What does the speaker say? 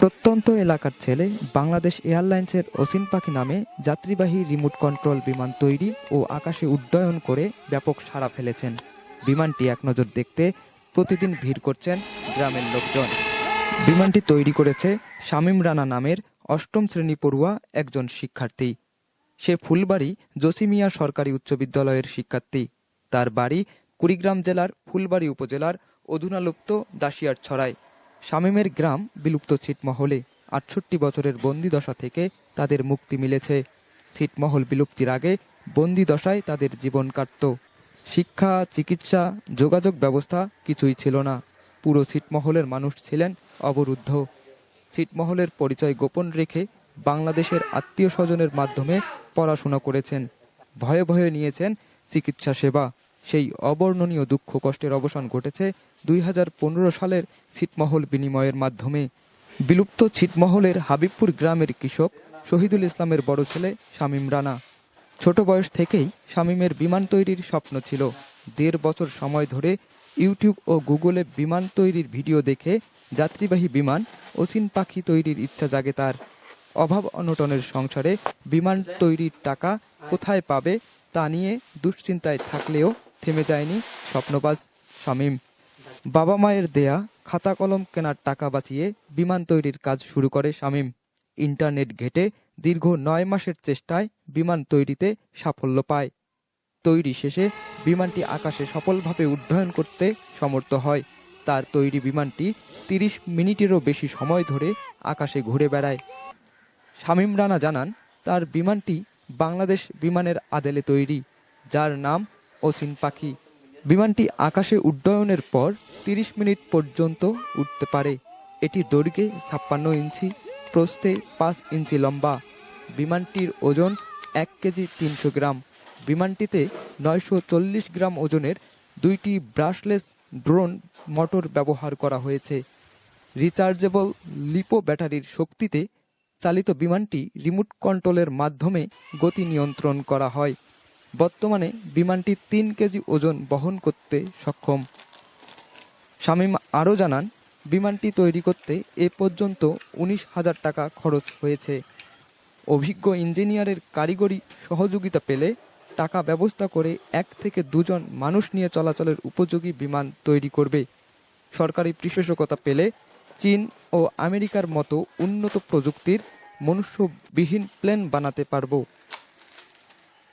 প্রত্যন্ত এলাকার ছেলে বাংলাদেশ এয়ারলাইন্সের অসিন পাখি নামে যাত্রীবাহী রিমোট কন্ট্রোল বিমান তৈরি ও আকাশে উড্ডয়ন করে ব্যাপক সাড়া ফেলেছেন। বিমানটি এক নজর দেখতে প্রতিদিন ভিড় করছেন গ্রামের লোকজন। বিমানটি তৈরি করেছে শামীম রানা নামের অষ্টম শ্রেণি পড়ুয়া একজন শিক্ষার্থী। সে ফুলবাড়ি জসিমিয়া সরকারি উচ্চ বিদ্যালয়ের শিক্ষার্থী। তার বাড়ি কুড়িগ্রাম জেলার ফুলবাড়ি উপজেলার অধুনালুপ্ত দাসিয়ার ছড়ায় শামীমের গ্রাম বিলুপ্ত ছিটমহলে আটষট্টি বছরের বন্দিদশা থেকে তাদের মুক্তি মিলেছে। ছিটমহল বিলুপ্তির আগে বন্দিদশায় তাদের জীবন কাটত। শিক্ষা, চিকিৎসা, যোগাযোগ ব্যবস্থা কিছুই ছিল না। পুরো ছিটমহলের মানুষ ছিলেন অবরুদ্ধ। ছিটমহলের পরিচয় গোপন রেখে বাংলাদেশের আত্মীয় স্বজনের মাধ্যমে পড়াশোনা করেছেন। ভয়ে ভয়ে নিয়েছেন চিকিৎসা সেবা। সেই অবর্ণনীয় দুঃখ কষ্টের অবসান ঘটেছে দুই হাজার পনেরো সালের ছিটমহল বিনিময়ের মাধ্যমে। বিলুপ্ত ছিটমহলের হাবিবপুর গ্রামের কৃষক শহীদুল ইসলামের বড় ছেলে শামীম রানা। ছোট বয়স থেকেই শামীমের বিমান তৈরির স্বপ্ন ছিল। দেড় বছর সময় ধরে ইউটিউব ও গুগলে বিমান তৈরির ভিডিও দেখে যাত্রীবাহী বিমান অসিন পাখি তৈরির ইচ্ছা জাগে তার। অভাব অনটনের সংসারে বিমান তৈরির টাকা কোথায় পাবে তা নিয়ে দুশ্চিন্তায় থাকলেও থেমে যায়নি স্বপ্নবাজ শামীম। বাবা মায়ের দেয়া খাতা কলম কেনার টাকা বাঁচিয়ে বিমান তৈরির কাজ শুরু করে শামীম। ইন্টারনেট ঘেটে দীর্ঘ নয় মাসের চেষ্টায় বিমান তৈরিতে সাফল্য পায়। তৈরি শেষে বিমানটি আকাশে সফলভাবে উড্ডয়ন করতে সমর্থ হয়। তার তৈরি বিমানটি তিরিশ মিনিটেরও বেশি সময় ধরে আকাশে ঘুরে বেড়ায়। শামীম রানা জানান, তার বিমানটি বাংলাদেশ বিমানের আদেলে তৈরি, যার নাম অসিন পাখি। বিমানটি আকাশে উড্ডয়নের পর তিরিশ মিনিট পর্যন্ত উঠতে পারে। এটি দৈর্ঘ্যে ছাপ্পান্ন ইঞ্চি, প্রস্থে পাঁচ ইঞ্চি লম্বা। বিমানটির ওজন এক কেজি তিনশো গ্রাম। বিমানটিতে নয়শো চল্লিশ গ্রাম ওজনের দুইটি ব্রাশলেস ড্রোন মোটর ব্যবহার করা হয়েছে। রিচার্জেবল লিপো ব্যাটারির শক্তিতে চালিত বিমানটি রিমোট কন্ট্রোলের মাধ্যমে গতি নিয়ন্ত্রণ করা হয়। বর্তমানে বিমানটি তিন কেজি ওজন বহন করতে সক্ষম। শামীম আরও জানান, বিমানটি তৈরি করতে এ পর্যন্ত উনিশ হাজার টাকা খরচ হয়েছে। অভিজ্ঞ ইঞ্জিনিয়ারের কারিগরি সহযোগিতা পেলে টাকা ব্যবস্থা করে এক থেকে দুজন মানুষ নিয়ে চলাচলের উপযোগী বিমান তৈরি করবে। সরকারি পৃষ্ঠপোষকতা পেলে চীন ও আমেরিকার মতো উন্নত প্রযুক্তির মনুষ্যবিহীন প্লেন বানাতে পারব।